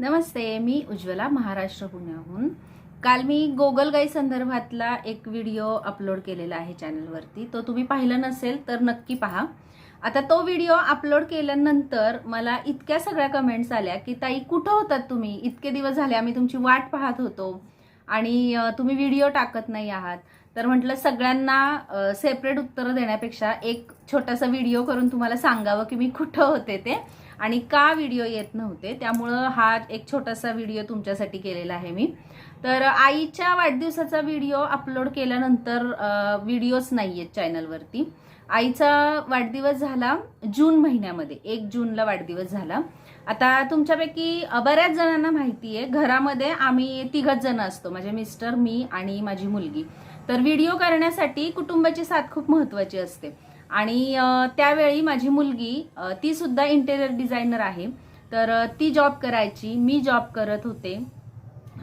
नमस्ते मी उज्ज्वला महाराष्ट्र पुण्याहून. काल मी गोगलगाई संदर्भातला एक व्हिडिओ अपलोड केलेला आहे चॅनलवरती. तो तुम्ही पाहिलं नसेल तर नक्की पहा. आता तो व्हिडिओ अपलोड केल्यानंतर मला इतक्या सगळ्या कमेंट्स आल्या की ताई कुठं होतात तुम्ही? इतके दिवस झाले आम्ही तुमची वाट पाहत होतो आणि तुम्ही व्हिडिओ टाकत नाही आहात. तर म्हटलं सगळ्यांना सेपरेट उत्तरं देण्यापेक्षा एक छोटासा व्हिडिओ करून तुम्हाला सांगावं की मी कुठं होते ते. आणि का व्हिडिओ येत नव्हते त्यामुळं हा एक छोटासा व्हिडिओ तुमच्यासाठी केलेला आहे मी. तर आईच्या वाढदिवसाचा व्हिडिओ अपलोड केल्यानंतर व्हिडिओज नाही आहेत चॅनलवरती आईचा वाढदिवस झाला जून महिन्यामध्ये एक जूनला वाढदिवस झाला. आता तुमच्यापैकी बऱ्याच जणांना माहिती आहे घरामध्ये आम्ही तिघच जण असतो माझे मिस्टर मी आणि माझी मुलगी. तर व्हिडिओ करण्यासाठी कुटुंबाची साथ खूप महत्वाची असते. आणि त्यावेळी माझी मुलगी ती सुद्धा इंटेरियर डिझायनर आहे. तर ती जॉब करायची मी जॉब करत होते.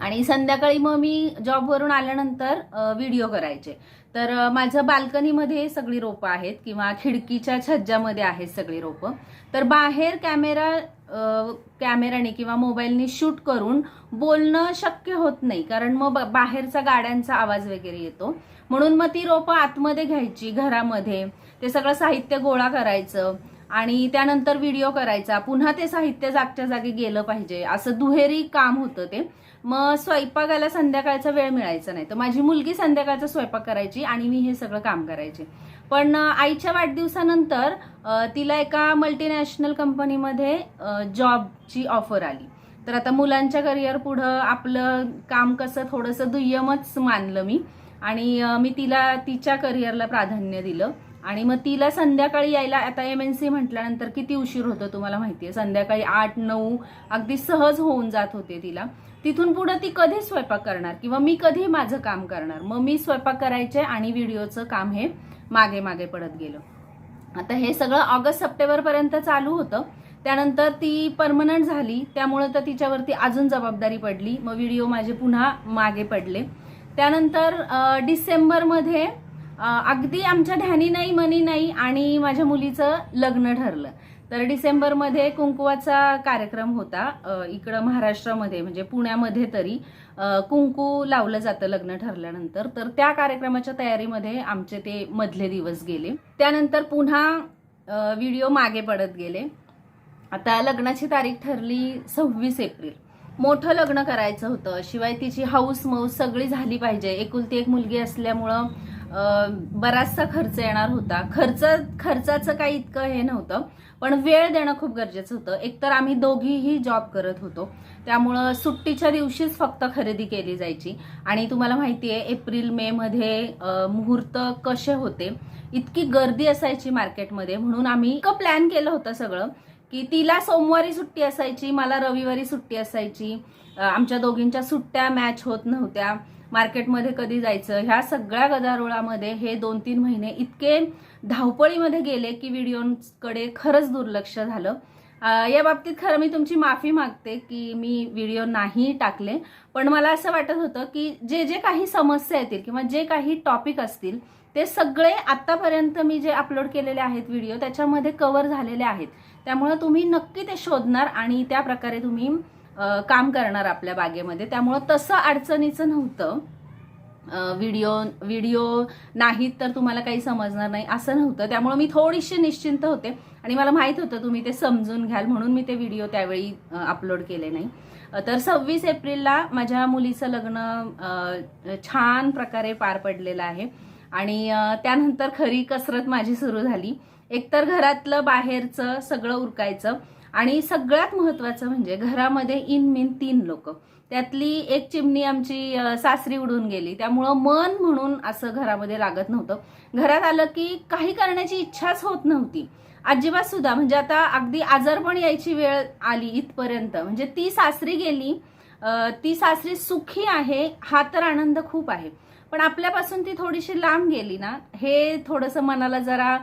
आणि संध्याकाळी मग मी जॉबवरून आल्यानंतर व्हिडिओ करायचे. तर माझं बाल्कनीमध्ये सगळी रोपं आहेत किंवा खिडकीच्या छज्जामध्ये आहेत सगळी रोपं. तर बाहेर कॅमेरा कॅमेराने किंवा मोबाईलने शूट करून बोलणं शक्य होत नाही. कारण मग बाहेरचा गाड्यांचा आवाज वगैरे येतो. म्हणून मग ती रोपं आतमध्ये घ्यायची घरामध्ये. ते सगळं साहित्य गोळा करायचं आणि त्यानंतर व्हिडिओ करायचा. पुन्हा ते साहित्य जागच्या जागी गेलं पाहिजे. असं दुहेरी काम होतं ते. मग स्वयंपाकाला संध्याकाळचा वेळ मिळायचा नाही. तर माझी मुलगी संध्याकाळचा स्वयंपाक करायची आणि मी हे सगळं काम करायचे. पण आईच्या वाढदिवसानंतर तिला एका मल्टीनॅशनल कंपनीमध्ये जॉबची ऑफर आली. तर आता मुलांच्या करिअर पुढं आपलं काम कसं थोडंसं दुय्यमच मानलं मी. आणि मी तिला तिच्या करिअरला प्राधान्य दिलं. आणि मग तिला संध्याकाळी यायला आता एम एन सी म्हटल्यानंतर किती उशीर होतं तुम्हाला माहिती आहे संध्याकाळी आठ नऊ अगदी सहज होऊन जात होते तिला. तिथून पुढे ती कधी स्वयंपाक करणार किंवा मी कधी माझं काम करणार? मग मी स्वयंपाक करायचे आणि व्हिडिओचं काम हे मागे मागे पडत गेलं. आता हे सगळं ऑगस्ट सप्टेंबरपर्यंत चालू होतं. त्यानंतर ती परमनंट झाली. त्यामुळे तर तिच्यावरती अजून जबाबदारी पडली. मग व्हिडिओ माझे पुन्हा मागे पडले. त्यानंतर डिसेंबरमध्ये अगदी आमच्या ध्यानी नाही मनी नाही आणि माझ्या मुलीचं लग्न ठरलं. तर डिसेंबरमध्ये कुंकुवाचा कार्यक्रम होता इकडं महाराष्ट्रामध्ये म्हणजे पुण्यामध्ये तरी कुंकू लावलं जातं लग्न ठरल्यानंतर. तर त्या कार्यक्रमाच्या तयारीमध्ये आमचे ते मधले दिवस गेले. त्यानंतर पुन्हा व्हिडिओ मागे पडत गेले. आता लग्नाची तारीख ठरली सव्वीस एप्रिल. मोठं लग्न करायचं होतं. शिवाय तिची हाऊस मौस सगळी झाली पाहिजे. एकुलती एक मुलगी असल्यामुळं बराचसा खर्च येणार होता. खर्च खर्चाचं काही इतकं हे नव्हतं. पण वेळ देणं खूप गरजेचं होतं. एकतर आम्ही दोघीही जॉब करत होतो. त्यामुळं सुट्टीच्या दिवशीच फक्त खरेदी केली जायची. आणि तुम्हाला माहिती आहे एप्रिल मे मध्ये मुहूर्त कसे होते? इतकी गर्दी असायची मार्केटमध्ये म्हणून आम्ही इतकं प्लॅन केलं होतं सगळं. की तिला सोमवारी सुट्टी असायची मला रविवारी सुट्टी असायची. आमच्या दोघींच्या सुट्ट्या मॅच होत नव्हत्या. मार्केटमध्ये कधी जायचं? ह्या सगळ्या गदारोळामध्ये हे दोन तीन महिने इतके धावपळीमध्ये गेले की व्हिडिओकडे खरंच दुर्लक्ष झालं. या बाबतीत खरं मी तुमची माफी मागते की मी व्हिडिओ नाही टाकले. पण मला असं वाटत होतं की जे जे काही समस्या येतील किंवा जे काही टॉपिक असतील ते सगळे आत्तापर्यंत मी जे अपलोड केलेले आहेत व्हिडिओ त्याच्यामध्ये कव्हर झालेले आहेत. त्यामुळं तुम्ही नक्की ते शोधणार आणि त्या प्रकारे तुम्ही काम करणार आपल्या बागेमध्ये. त्यामुळं तसं अडचणीचं नव्हतं. व्हिडिओ व्हिडिओ नाहीत तर तुम्हाला काही समजणार नाही असं नव्हतं. त्यामुळं मी थोडीशी निश्चिंत होते. आणि मला माहीत होतं तुम्ही ते समजून घ्याल म्हणून मी ते व्हिडिओ त्यावेळी अपलोड केले नाही. तर सव्वीस एप्रिलला माझ्या मुलीचं लग्न छान प्रकारे पार पडलेलं आहे. आणि त्यानंतर खरी कसरत माझी सुरू झाली. एकतर घरातलं बाहेरचं सगळं उरकायचं आणि सगळ्यात महत्वाचं म्हणजे घरामध्ये इन मिन तीन लोक. त्यातली एक चिमणी आमची सासरी उडून गेली. त्यामुळं मन म्हणून असं घरामध्ये लागत नव्हतं. घरात आलं की काही करण्याची इच्छाच होत नव्हती. अजिबात सुद्धा. म्हणजे आता अगदी आजारपण यायची वेळ आली इथपर्यंत. म्हणजे ती सासरी गेली ती सासरी सुखी आहे हा तर आनंद खूप आहे. पण आपल्यापासून ती थोडीशी लांब गेली ना हे थोडंसं मनाला जरा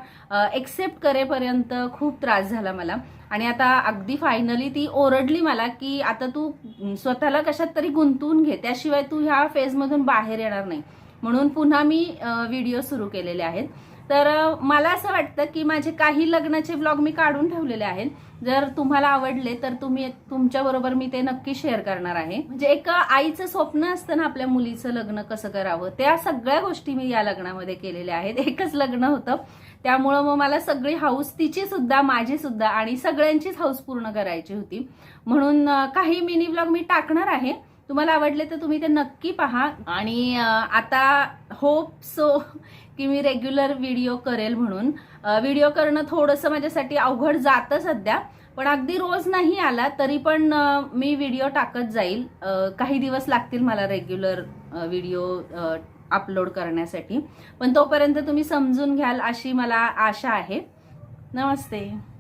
एक्सेप्ट करेपर्यंत खूप त्रास झाला मला. आणि आता अगदी फायनली ती ओरडली मला की आता तू स्वतःला कशात तरी गुंतवून घे त्याशिवाय तू ह्या फेजमधून बाहेर येणार नाही. म्हणून पुन्हा मी व्हिडिओ सुरू केलेले आहेत. तर मला असं वाटतं की माझे काही लग्नाचे व्लॉग मी काढून ठेवलेले आहेत. जर तुम्हाला आवडले तर तुम्ही तुमच्याबरोबर मी ते नक्की शेअर करणार आहे. म्हणजे एक आईचं स्वप्न असतं ना आपल्या मुलीचं लग्न कसं करावं त्या सगळ्या गोष्टी मी या लग्नामध्ये केलेल्या आहेत. एकच लग्न होतं. त्यामुळं मग मला सगळी हाऊस तिची सुद्धा माझी सुद्धा आणि सगळ्यांचीच हाऊस पूर्ण करायची होती. म्हणून काही मिनी ब्लॉग मी टाकणार आहे. तुम्हाला आवडले तर तुम्ही ते नक्की पहा. आणि आता होप सो की मी रेग्युलर व्हिडिओ करेल म्हणून. व्हिडिओ करणं थोडंसं माझ्यासाठी अवघड जातं सध्या. पण अगदी रोज नाही आला तरी पण मी व्हिडिओ टाकत जाईल. काही दिवस लागतील मला रेग्युलर व्हिडिओ अपलोड करण्यासाठी. पण तोपर्यंत तुम्ही समजून घ्याल अशी मला आशा आहे. नमस्ते.